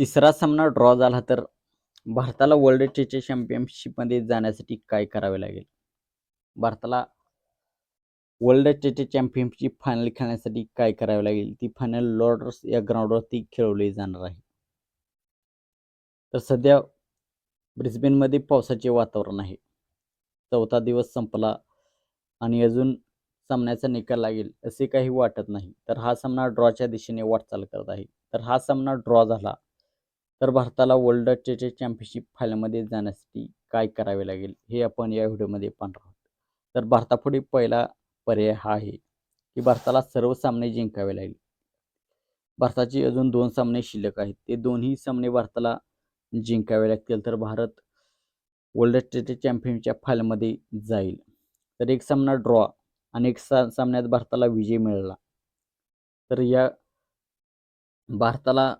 तिसरा सामना ड्रॉ झाला तर भारताला वर्ल्ड चेचे चॅम्पियनशिपमध्ये जाण्यासाठी काय करावे लागेल? भारताला वर्ल्ड चेचे चॅम्पियनशिप फायनल खेळण्यासाठी काय करावे लागेल? ती फायनल लॉर्डर्स या ग्राउंडवरती खेळवली जाणार आहे. तर सध्या ब्रिस्बेनमध्ये पावसाचे वातावरण आहे. चौथा दिवस संपला आणि अजून सामन्याचा निकाल लागेल असे काही वाटत नाही. तर हा सामना ड्रॉच्या दिशेने वाटचाल करत आहे. तर हा सामना ड्रॉ झाला. तर भारताला वर्ल्ड टी चॅम्पियनशिप फायनलमध्ये जाण्यासाठी काय करावे लागेल हे आपण या व्हिडिओमध्ये पाहणार आहोत. तर भारतापुढे पहिला पर्याय हा आहे की भारताला सर्व सामने जिंकावे लागेल. भारताचे अजून दोन सामने शिल्लक आहेत ते दोन्ही सामने भारताला जिंकावे लागतील तर भारत वर्ल्ड टी चॅम्पियनच्या फायनलमध्ये जाईल. तर एक सामना ड्रॉ आणि एक सा सामन्यात भारताला विजय मिळाला. तर या भारताला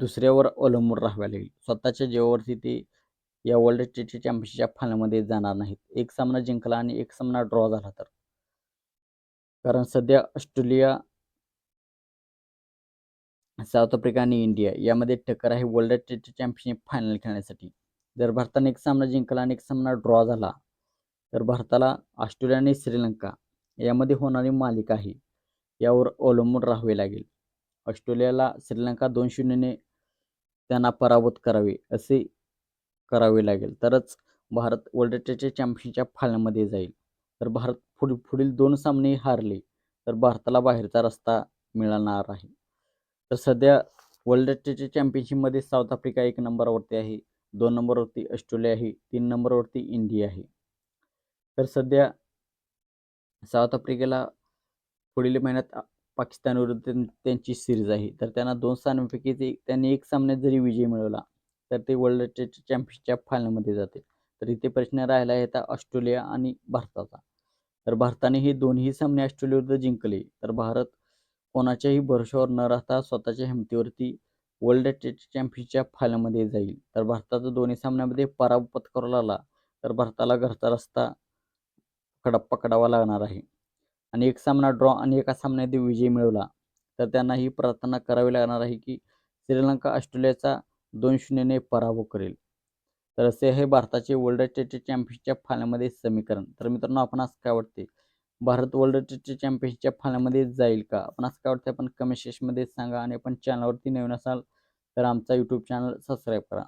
दुसऱ्यावर अवलंबून राहावे लागेल. स्वतःच्या जीवावरती ते या वर्ल्ड टी चॅम्पियनशिपच्या फायनलमध्ये जाणार नाहीत. एक सामना जिंकला आणि एक सामना ड्रॉ झाला तर. कारण सध्या ऑस्ट्रेलिया साऊथ आफ्रिका आणि इंडिया यामध्ये टक्कर आहे वर्ल्ड टी चॅम्पियनशिप फायनल खेळण्यासाठी. जर भारताने एक सामना जिंकला आणि एक सामना ड्रॉ झाला तर भारताला ऑस्ट्रेलिया आणि श्रीलंका यामध्ये होणारी मालिका आहे यावर अवलंबून राहावे लागेल. ऑस्ट्रेलियाला श्रीलंका दोन शून्यने त्यांना पराभूत करावे असे करावे लागेल. तरच भारत वर्ल्ड टेस्ट चॅम्पियनशिपच्या फायनलमध्ये जाईल. तर भारत पुढील पुढील दोन सामने हारले तर भारताला बाहेरचा रस्ता मिळणार आहे. तर सध्या वर्ल्ड टेस्ट चॅम्पियनशिपमध्ये साऊथ आफ्रिका एक नंबरवरती आहे दोन नंबरवरती ऑस्ट्रेलिया आहे तीन नंबरवरती इंडिया आहे. तर सध्या साऊथ आफ्रिकेला पुढील महिन्यात पाकिस्तान विरुद्ध त्यांची सिरीज आहे. तर त्यांना दोन सामन्यांपैकी ते त्यांनी एक सामन्यात जरी विजय मिळवला तर ते वर्ल्ड टेस्ट चॅम्पियनशिपच्या फायनलमध्ये जाते तर इथे प्रश्न राहिला आहे आता ऑस्ट्रेलिया आणि भारताचा. तर भारताने हे दोन्ही सामने ऑस्ट्रेलियाविरुद्ध जिंकले. तर भारत कोणाच्याही भरोशावर न राहता स्वतःच्या हिमतीवरती वर्ल्ड टेस्ट चॅम्पियनशिपच्या फायनलमध्ये जाईल. तर भारताचा दोन्ही सामन्यामध्ये पराभव पत्करावा लागला. तर भारताला घरचा रस्ता कडा पकडावा लागणार आहे. आणि एक सामना ड्रॉ आणि एका सामन्यात विजय मिळवला. तर त्यांना ही प्रार्थना करावी लागणार आहे की श्रीलंका ऑस्ट्रेलियाचा दोन शून्यने पराभव करेल. तर असे आहे भारताचे वर्ल्ड टी चॅम्पियनशिपच्या फायनलमध्ये समीकरण. तर मित्रांनो आपण असं काय वाटते? भारत वर्ल्ड टी चॅम्पियनशिपच्या फायनलमध्ये जाईल का? आपण असं काय वाटते? आपण कमेंट सेक्शनमध्ये सांगा आणि आपण चॅनलवरती नवीन असाल तर आमचा यूट्यूब चॅनल सबस्क्राईब करा.